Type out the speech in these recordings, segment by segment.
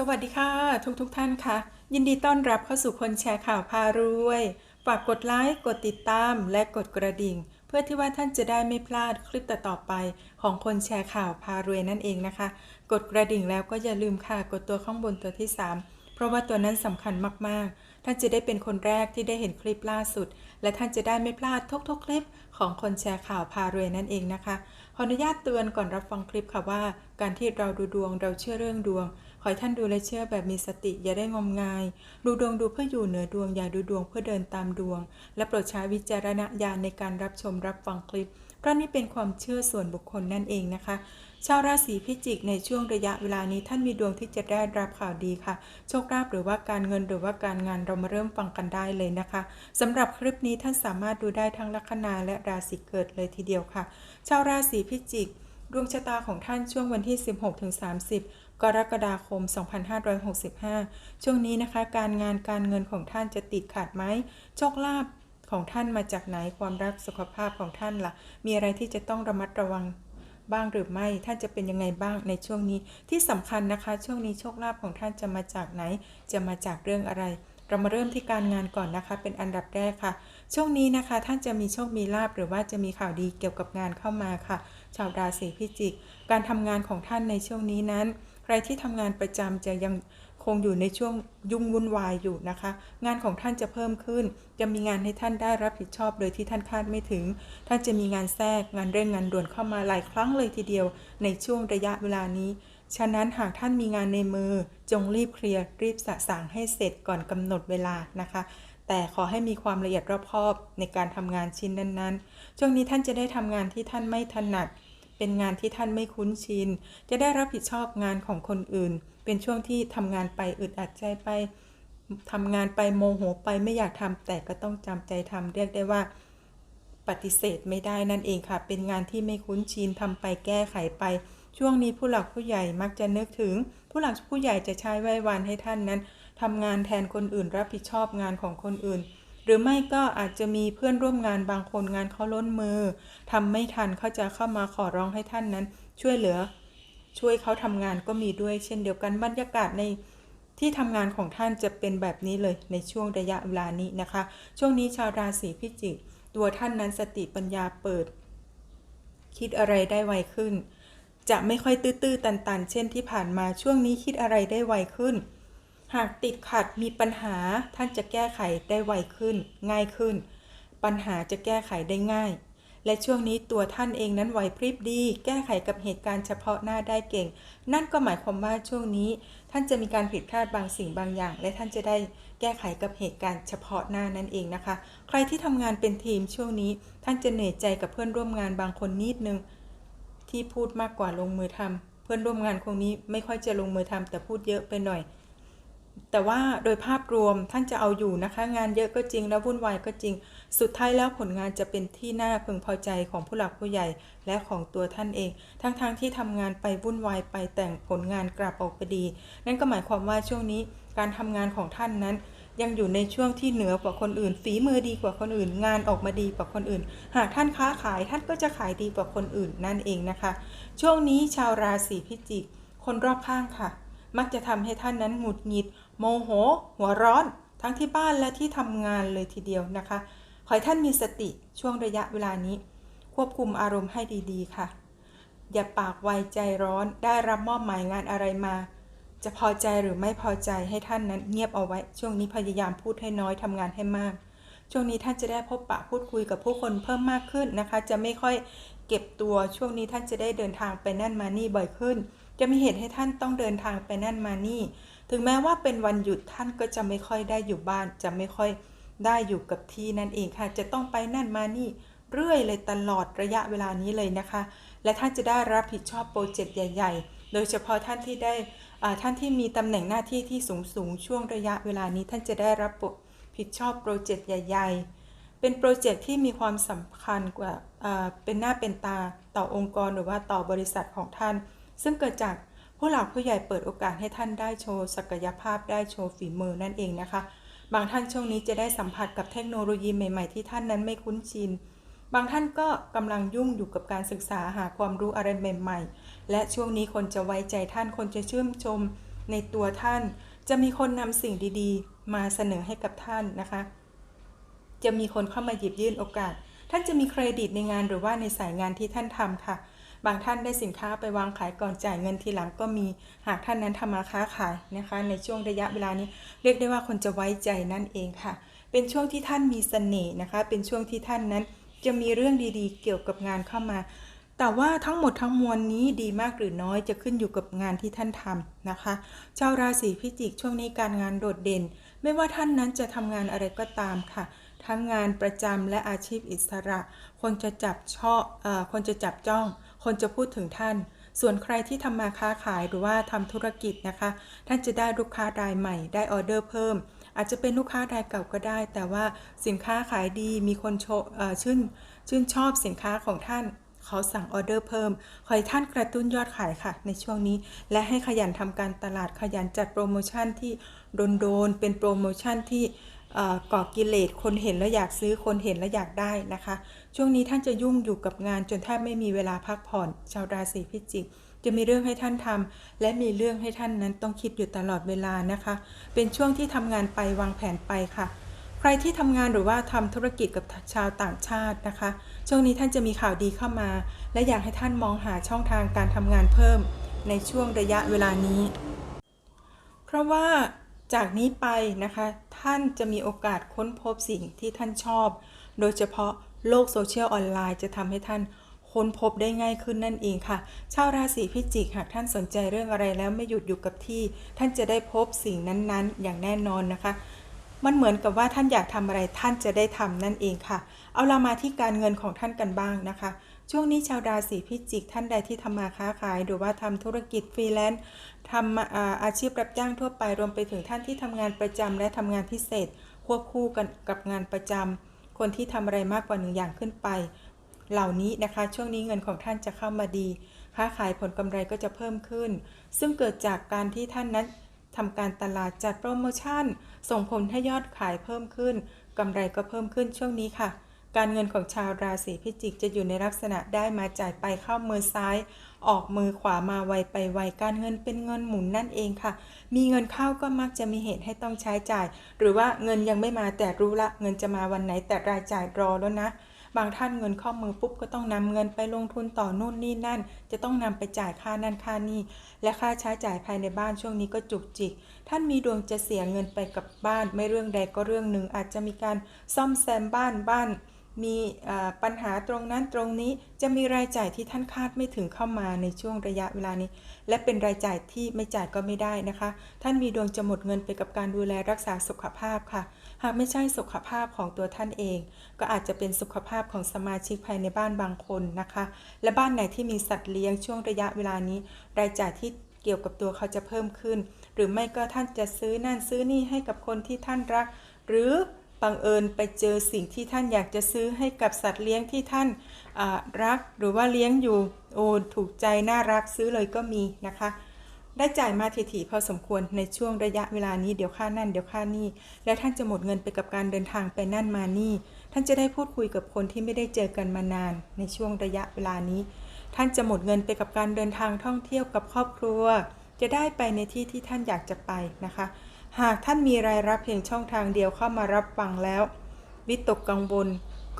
สวัสดีค่ะ ทุกทุกท่านค่ะ ยินดีต้อนรับเข้าสู่คนแชร์ข่าวพารวย ฝากกดไลค์กดติดตามและกดกระดิ่ง เพื่อที่ว่าท่านจะได้ไม่พลาดคลิปต่อๆไป ของคนแชร์ข่าวพารวยนั่นเองนะคะ กดกระดิ่งแล้วก็อย่าลืมค่ะกดตัวข้างบนตัวที่ 3 เพราะว่าตัวนั้นสำคัญมากๆ ท่านจะได้เป็นคนแรกที่ได้เห็นคลิปล่าสุด และท่านจะได้ไม่พลาดทุกๆ คลิปของคนแชร์ข่าวพารวยนั่นเองนะคะขออนุญาตเตือนก่อนรับฟังคลิปค่ะว่า การที่เราดูดวงเราเชื่อเรื่องดวง ให้ท่านดูและเชื่อแบบมีสติอย่าได้งมงาย ดูดวงดูเพื่ออยู่เหนือดวงอย่าดูดวงเพื่อเดินตามดวง และโปรดใช้วิจารณญาณในการรับชมรับฟังคลิป เพราะนี่เป็นความเชื่อส่วนบุคคลนั่นเองนะคะ ชาวราศีพิจิกในช่วงระยะเวลานี้ท่านมีดวงที่จะได้รับข่าวดีค่ะ โชคลาภหรือว่าการเงินหรือว่าการงานเรามาเริ่มฟังกันได้เลยนะคะสำหรับคลิปนี้ท่านสามารถดูได้ทั้งลัคนาและราศีเกิดเลยทีเดียวค่ะ ชาวราศีพิจิกดวงชะตาของท่านช่วงวันที่ 16-30 กรกฎาคม 2565 ช่วงนี้นะคะ การงานการเงินของท่านจะติดขัดไหมโชคลาภของท่านมาจากไหนความรักสุขภาพของท่านล่ะ มีอะไรที่จะต้องระมัดระวังบ้างหรือไม่ท่านจะเป็นยังไงบ้างในช่วงนี้ ที่สำคัญนะคะ ช่วงนี้โชคลาภของท่านจะมาจากไหน จะมาจากเรื่องอะไร เรามาเริ่มที่การงานก่อนนะคะ เป็นอันดับแรกค่ะ ช่วงนี้นะคะ ท่านจะมีโชคมีลาภหรือว่าจะมีข่าวดีเกี่ยวกับงานเข้ามาค่ะ ชาวราศีพิจิก การทำงานของท่านในช่วงนี้นั้น ใครที่ทำงานประจำจะยังคงอยู่ในช่วงยุ่งวุ่นวายอยู่นะคะ งานของท่านจะเพิ่มขึ้น จะมีงานให้ท่านได้รับผิดชอบโดยที่ท่านคาดไม่ถึง ท่านจะมีงานแทรกงานเร่งงานด่วนเข้ามาหลายครั้งเลยทีเดียว ในช่วงระยะเวลานี้ ฉะนั้นหากท่านมีงานในมือ จงรีบเคลียร์รีบสะสางให้เสร็จก่อนกำหนดเวลานะคะแต่ขอให้มีความละเอียดรอบคอบในการทำงานชิ้นนั้นๆ ช่วงนี้ท่านจะได้ทำงานที่ท่านไม่ถนัด เป็นงานที่ท่านไม่คุ้นชิน จะได้รับผิดชอบงานของคนอื่น เป็นช่วงที่ทำงานไปอึดอัดใจไปทำงานไปโมโหไปไม่อยากทำแต่ก็ต้องจำใจทำเรียกได้ว่าปฏิเสธไม่ได้นั่นเองค่ะ เป็นงานที่ไม่คุ้นชินทำไปแก้ไขไป ช่วงนี้ผู้หลักผู้ใหญ่มักจะนึกถึง ผู้หลักผู้ใหญ่จะใช้ไหว้วานให้ท่านนั้นทำงานแทนคนอื่นรับผิดชอบงานของคนอื่น หรือไม่ก็อาจจะมีเพื่อนร่วมงานบางคนงานเขาล้นมือทำไม่ทันเขาจะเข้ามาขอร้องให้ท่านนั้น ช่วยเหลือ ช่วยเขาทำงานก็มีด้วย เช่นเดียวกันบรรยากาศในที่ทำงานของท่านจะเป็นแบบนี้เลยในช่วงระยะเวลานี้นะคะ ช่วงนี้ชาวราศีพิจิก ตัวท่านนั้นสติปัญญาเปิด คิดอะไรได้ไวขึ้น จะไม่ค่อยตื้อๆตันๆ เช่นที่ผ่านมาช่วงนี้คิดอะไรได้ไวขึ้น หากติดขัดมีปัญหาท่านจะแก้ไขได้ไวขึ้น ง่ายขึ้น ปัญหาจะแก้ไขได้ง่าย และช่วงนี้ตัวท่านเองนั้นไหวพริบดี แก้ไขกับเหตุการณ์เฉพาะหน้าได้เก่ง นั่นก็หมายความว่าช่วงนี้ ท่านจะมีการผิดพลาดบางสิ่งบางอย่าง และท่านจะได้แก้ไขกับเหตุการณ์เฉพาะหน้านั่นเองนะคะ ใครที่ทำงานเป็นทีมช่วงนี้ ท่านจะเหนื่อยใจกับเพื่อนร่วมงานบางคนนิดนึง ที่พูดมากกว่าลงมือทำเพื่อนร่วมงานคงนี้ไม่ค่อยจะลงมือทำแต่พูดเยอะไปหน่อย แต่ว่าโดยภาพรวมท่านจะเอาอยู่นะคะ งานเยอะก็จริงแล้ววุ่นวายก็จริง สุดท้ายแล้วผลงานจะเป็นที่น่าพึงพอใจของผู้หลักผู้ใหญ่และของตัวท่านเอง ทั้งๆทที่ทำงานไปวุ่นวายไปแต่งผลงานกลับออกไปดี นั่นก็หมายความว่าช่วงนี้การทำงานของท่านนั้น ยังอยู่ในช่วงที่เหนือกว่าคนอื่น ฝีมือดีกว่าคนอื่น งานออกมาดีกว่าคนอื่น หากท่านค้าขายท่านก็จะขายดีกว่าคนอื่นนั่นเองนะคะ ช่วงนี้ชาวราศีพิจิก คนรอบข้างค่ะ มักจะทำให้ท่านนั้นหงุดหงิด โมโห หัวร้อน ทั้งที่บ้านและที่ทำงานเลยทีเดียวนะคะ ขอให้ท่านมีสติช่วงระยะเวลานี้ ควบคุมอารมณ์ให้ดีๆ ค่ะ อย่าปากไวใจร้อนได้รับมอบหมายงานอะไรมา จะพอใจหรือไม่พอใจให้ท่านนั้นเงียบเอาไว้ ช่วงนี้พยายามพูดให้น้อยทำงานให้มาก ช่วงนี้ท่านจะได้พบปะพูดคุยกับผู้คนเพิ่มมากขึ้นนะคะ จะไม่ค่อยเก็บตัวช่วงนี้ท่านจะได้เดินทางไปนั่นมานี่บ่อยขึ้น จะมีเหตุให้ท่านต้องเดินทางไปนั่นมานี่ ถึงแม้ว่าเป็นวันหยุดท่านก็จะไม่ค่อยได้อยู่บ้าน จะไม่ค่อยได้อยู่กับที่นั่นเองค่ะ จะต้องไปนั่นมานี่เรื่อยเลยตลอดระยะเวลานี้เลยนะคะ และท่านจะได้รับผิดชอบโปรเจกต์ใหญ่ ๆ โดยเฉพาะท่านที่ได้ท่านที่มีตำแหน่งหน้าที่ที่สูงๆช่วงระยะเวลานี้ท่านจะได้รับผิดชอบโปรเจกต์ใหญ่ ๆเป็นโปรเจกต์ที่มีความสำคัญกว่าเป็นหน้าเป็นตาต่อองค์กรหรือว่าต่อบริษัทของท่าน ซึ่งเกิดจาก ผู้หลักผู้ใหญ่เปิดโอกาสให้ท่านได้โชว์ศักยภาพได้โชว์ฝีมือนั่นเองนะคะ บางท่านช่วงนี้จะได้สัมผัสกับเทคโนโลยีใหม่ ๆ ที่ท่านนั้นไม่คุ้นชิน บางท่านก็กำลังยุ่งอยู่กับการศึกษาหาความรู้อะไรใหม่ ๆ และช่วงนี้คนจะไว้ใจท่านคนจะชื่นชมในตัวท่าน จะมีคนนำสิ่งดีๆ มาเสนอให้กับท่านนะคะ จะมีคนเข้ามาหยิบยื่นโอกาส ท่านจะมีเครดิตในงานหรือว่าในสายงานที่ท่านทำค่ะ บางท่านได้สินค้าไปวางขายก่อนจ่ายเงินทีหลังก็มีหากท่านนั้นทำมาค้าขายนะคะ ในช่วงระยะเวลานี้ เรียกได้ว่าคนจะไว้ใจนั่นเองค่ะ เป็นช่วงที่ท่านมีเสน่ห์นะคะ เป็นช่วงที่ท่านนั้นจะมีเรื่องดีๆ เกี่ยวกับงานเข้ามา แต่ว่าทั้งหมดทั้งมวลนี้ดีมากหรือน้อยจะขึ้นอยู่กับงานที่ท่านทำนะคะ ชาวราศีพิจิกช่วงนี้การงานโดดเด่น ไม่ว่าท่านนั้นจะทำงานอะไรก็ตามค่ะทั้งงานประจำและอาชีพอิสระ คนจะจับชอบเออคนจะจับจ้อง คนจะพูดถึงท่าน ส่วนใครที่ทำมาค้าขายหรือว่าทำธุรกิจนะคะ ท่านจะได้ลูกค้ารายใหม่ ได้ออเดอร์เพิ่ม อาจจะเป็นลูกค้ารายเก่าก็ได้ แต่ว่าสินค้าขายดี มีคนชชื่นชื่นชอบสินค้าของท่านเขาสั่งออเดอร์เพิ่ม ขอให้ท่านกระตุ้นยอดขายค่ะ ในช่วงนี้ และให้ขยันทำการตลาดขยันจัดโปรโมชั่นที่โดนๆเป็นโปรโมชั่นที่ ก่อกิเลสคนเห็นแล้วอยากซื้อคนเห็นแล้วอยากได้นะคะ ช่วงนี้ท่านจะยุ่งอยู่กับงานจนแทบไม่มีเวลาพักผ่อนชาวราศีพิจิกจะมีเรื่องให้ท่านทำและมีเรื่องให้ท่านนั้นต้องคิดอยู่ตลอดเวลานะคะ เป็นช่วงที่ทำงานไปวางแผนไปค่ะ ใครที่ทำงานหรือว่าทำธุรกิจกับชาวต่างชาตินะคะ ช่วงนี้ท่านจะมีข่าวดีเข้ามา และอยากให้ท่านมองหาช่องทางการทำงานเพิ่ม ในช่วงระยะเวลานี้ เพราะว่า จากนี้ไปนะคะ ท่านจะมีโอกาสค้นพบสิ่งที่ท่านชอบ โดยเฉพาะโลกโซเชียลออนไลน์จะทำให้ท่านค้นพบได้ง่ายขึ้นนั่นเองค่ะ ชาวราศีพิจิกหากท่านสนใจเรื่องอะไรแล้วไม่หยุดอยู่กับที่ ท่านจะได้พบสิ่งนั้นๆ อย่างแน่นอนนะคะ มันเหมือนกับว่าท่านอยากทำอะไรท่านจะได้ทำนั่นเองค่ะ เอาเรามาที่การเงินของท่านกันบ้างนะคะ ช่วงนี้ชาวราศีพิจิกท่านใดที่ทำมาค้าขาย หรือว่าทำธุรกิจฟรีแลนซ์ทำอาอาชีพรับจ้างทั่วไปรวมไปถึงท่านที่ทำงานประจำและทำงานพิเศษ ควบคู่กันกับงานประจำคนที่ทำอะไรมากกว่าหนึ่งอย่างขึ้นไป เหล่านี้นะคะช่วงนี้เงินของท่านจะเข้ามาดี ค้าขายผลกำไรก็จะเพิ่มขึ้น ซึ่งเกิดจากการที่ท่านนั้นทำการตลาดจัดโปรโมชั่น ส่งผลให้ยอดขายเพิ่มขึ้นกำไรก็เพิ่มขึ้นช่วงนี้ค่ะ การเงินของชาวราศีพิจิกจะอยู่ในลักษณะได้มาจ่ายไปเข้ามือซ้าย ออกมือขวามาไวไปไวการเงินเป็นเงินหมุนนั่นเองค่ะ มีเงินเข้าก็มักจะมีเหตุให้ต้องใช้จ่าย หรือว่าเงินยังไม่มาแต่รู้ละเงินจะมาวันไหนแต่รายจ่ายรอแล้วนะบางท่านเงินเข้ามือปุ๊บก็ต้องนำเงินไปลงทุนต่อนู่นนี่นั่น จะต้องนำไปจ่ายค่านั่นค่านี่และค่าใช้จ่ายภายในบ้านช่วงนี้ก็จุกจิก ท่านมีดวงจะเสียเงินไปกับบ้าน ไม่เรื่องใดก็เรื่องหนึ่งอาจจะมีการซ่อมแซมบ้านบ้านมีอ่าปัญหาตรงนั้นตรงนี้จะมีรายจ่ายที่ท่านคาดไม่ถึงเข้ามาในช่วงระยะเวลานี้ และเป็นรายจ่ายที่ไม่จ่ายก็ไม่ได้นะคะ ท่านมีดวงจะหมดเงินไปกับการดูแลรักษาสุขภาพค่ะ หากไม่ใช่สุขภาพของตัวท่านเอง ก็อาจจะเป็นสุขภาพของสมาชิกภายในบ้านบางคนนะคะ และบ้านไหนที่มีสัตว์เลี้ยงช่วงระยะเวลานี้ รายจ่ายที่เกี่ยวกับตัวเขาจะเพิ่มขึ้น หรือไม่ก็ท่านจะซื้อนั่นซื้อนี่ให้กับคนที่ท่านรัก หรือ บังเอิญไปเจอสิ่งที่ท่านอยากจะซื้อให้กับสัตว์เลี้ยงที่ท่านรักหรือว่าเลี้ยงอยู่โอ้ถูกใจน่ารักซื้อเลยก็มีนะคะ ได้จ่ายมาถี่ๆพอสมควรในช่วงระยะเวลานี้เดี๋ยวค่านั่นเดี๋ยวค่านี่และท่านจะหมดเงินไปกับการเดินทางไปนั่นมานี่ ท่านจะได้พูดคุยกับคนที่ไม่ได้เจอกันมานาน ในช่วงระยะเวลานี้ ท่านจะหมดเงินไปกับการเดินทางท่องเที่ยวกับครอบครัว จะได้ไปในที่ที่ท่านอยากจะไปนะคะ หากท่านมีรายรับเพียงช่องทางเดียวเข้ามารับฟังแล้ว วิตกกังวล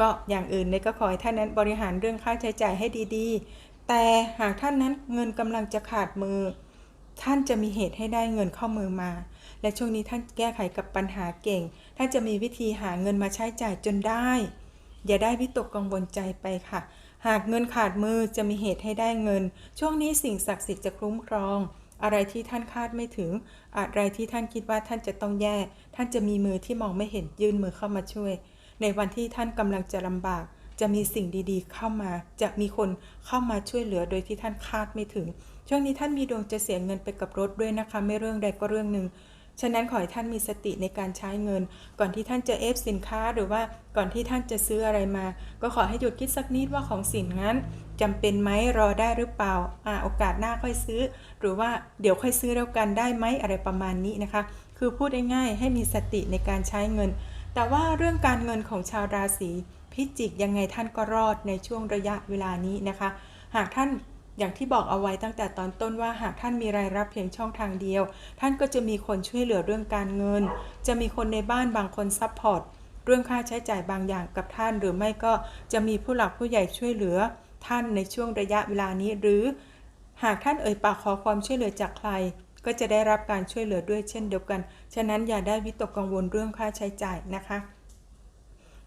ก็อย่างอื่นเนี่ยก็ขอให้ท่านนั้นบริหารเรื่องค่าใช้จ่ายให้ดีๆ แต่หากท่านนั้นเงินกำลังจะขาดมือ ท่านจะมีเหตุให้ได้เงินเข้ามือมา และช่วงนี้ท่านแก้ไขกับปัญหาเก่ง ท่านจะมีวิธีหาเงินมาใช้จ่ายจนได้ อย่าได้วิตกกังวลใจไปค่ะ หากเงินขาดมือจะมีเหตุให้ได้เงิน ช่วงนี้สิ่งศักดิ์สิทธิ์จะคุ้มครอง อะไรที่ท่านคาดไม่ถึง อะไรที่ท่านคิดว่าท่านจะต้องแย่ ท่านจะมีมือที่มองไม่เห็นยื่นมือเข้ามาช่วย ในวันที่ท่านกำลังจะลำบาก จะมีสิ่งดีๆ เข้ามา จะมีคนเข้ามาช่วยเหลือโดยที่ท่านคาดไม่ถึง ช่วงนี้ท่านมีดวงจะเสียเงินไปกับรถด้วยนะคะ ไม่เรื่องใดก็เรื่องหนึ่ง ฉะนั้นขอให้ท่านมีสติในการใช้เงิน ก่อนที่ท่านจะเอฟสินค้าหรือว่าก่อนที่ท่านจะซื้ออะไรมา ก็ขอให้หยุดคิดสักนิดว่าของสินนั้นจำเป็นไหมรอได้หรือเปล่าอ่าโอกาสหน้าค่อยซื้อ หรือว่าเดี๋ยวค่อยซื้อแล้วกันได้ไหมอะไรประมาณนี้นะคะ คือพูดง่ายๆให้มีสติในการใช้เงิน แต่ว่าเรื่องการเงินของชาวราศีพิจิกยังไงท่านก็รอดในช่วงระยะเวลานี้นะคะ หากท่าน อย่างที่บอกเอาไว้ตั้งแต่ตอนต้นว่าหากท่านมีรายรับเพียงช่องทางเดียว ท่านก็จะมีคนช่วยเหลือเรื่องการเงิน จะมีคนในบ้านบางคนซัพพอร์ตเรื่องค่าใช้จ่ายบางอย่างกับท่าน หรือไม่ก็จะมีผู้หลักผู้ใหญ่ช่วยเหลือ ท่านในช่วงระยะเวลานี้ หรือ หากท่านเอ่ยปากขอความช่วยเหลือจากใคร ก็จะได้รับการช่วยเหลือด้วยเช่นเดียวกัน ฉะนั้นอย่าได้วิตกกังวลเรื่องค่าใช้จ่ายนะคะ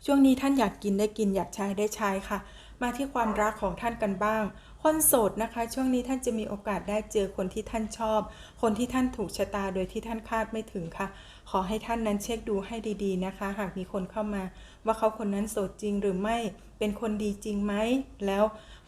ช่วงนี้ท่านอยากกินได้กินอยากใช้ได้ใช้ค่ะ มาที่ความรักของท่านกันบ้าง คนโสดนะคะ ช่วงนี้ท่านจะมีโอกาสได้เจอคนที่ท่านชอบ คนที่ท่านถูกชะตาโดยที่ท่านคาดไม่ถึงค่ะ ขอให้ท่านนั้นเช็คดูให้ดีๆนะคะ หากมีคนเข้ามา ว่าเขาคนนั้นโสดจริงหรือไม่ เป็นคนดีจริงไหม แล้ว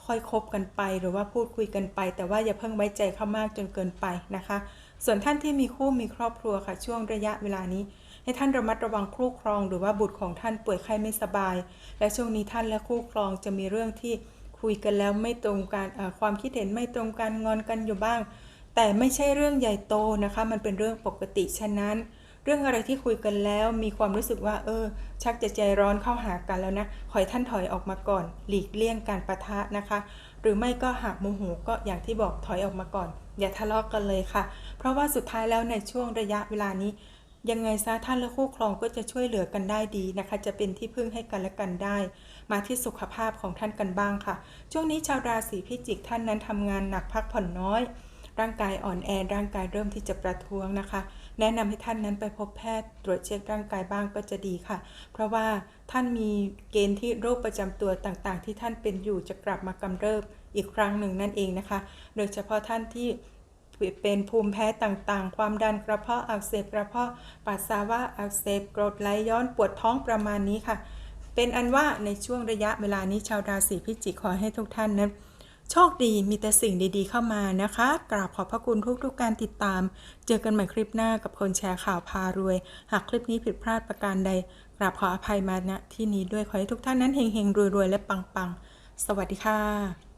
ค่อยคบกันไปหรือว่าพูดคุยกันไป แต่ว่าอย่าเพิ่งไว้ใจเขามากจนเกินไปนะคะ ส่วนท่านที่มีคู่มีครอบครัวค่ะ ช่วงระยะเวลานี้ ให้ท่านระมัดระวังคู่ครอง หรือว่าบุตรของท่านป่วยไข้ไม่สบาย และช่วงนี้ท่านและคู่ครองจะมีเรื่องที่คุยกันแล้วไม่ตรงกันความคิดเห็นไม่ตรงกันงอนกันอยู่บ้าง แต่ไม่ใช่เรื่องใหญ่โตนะคะ มันเป็นเรื่องปกติฉะนั้น เรื่องอะไรที่คุยกันแล้วมีความรู้สึกว่า เออ ชักจะใจร้อนเข้าหากันแล้วนะขอให้ท่านถอยออกมาก่อน หลีกเลี่ยงการประทะนะคะ หรือไม่ก็หากโมโหก็อย่างที่บอกถอยออกมาก่อน อย่าทะเลาะกกันเลยค่ะ เพราะว่าสุดท้ายแล้วในช่วงระยะเวลานี้ ยังไงซะท่านและคู่ครองก็จะช่วยเหลือกันได้ดีนะคะ จะเป็นที่พึ่งให้กันและกันได้ มาที่สุขภาพของท่านกันบ้างค่ะ ช่วงนี้ชาวราศีพิจิกท่านนั้นทำงานหนักพักผ่อนน้อย ร่างกายอ่อนแอร่างกายเริ่มที่จะประท้วงนะคะ แนะนำให้ท่านนั้นไปพบแพทย์ ตรวจเช็คร่างกายบ้างก็จะดีค่ะ เพราะว่าท่านมีเกณฑ์ที่โรคประจำตัวต่างๆ ที่ท่านเป็นอยู่จะกลับมากำเริบอีกครั้งหนึ่งนั่นเองนะคะ โดยเฉพาะท่านที่ เป็นภูมิแพ้ต่างๆ ความดันกระเพาะอักเสบกระเพาะปัสสาวะอักเสบกรดไหลย้อนปวดท้องประมาณนี้ค่ะ เป็นอันว่าในช่วงระยะเวลานี้ชาวราศีพิจิกขอให้ทุกท่านนั้นโชคดีมีแต่สิ่งดีๆเข้ามานะคะ กราบขอบพระคุณทุกๆการติดตาม เจอกันใหม่คลิปหน้ากับคนแชร์ข่าวพารวย หากคลิปนี้ผิดพลาดประการใด กราบขออภัยมาณที่นี้ด้วยขอให้ทุกท่านนั้นเฮงๆรวยๆและปังๆ สวัสดีค่ะ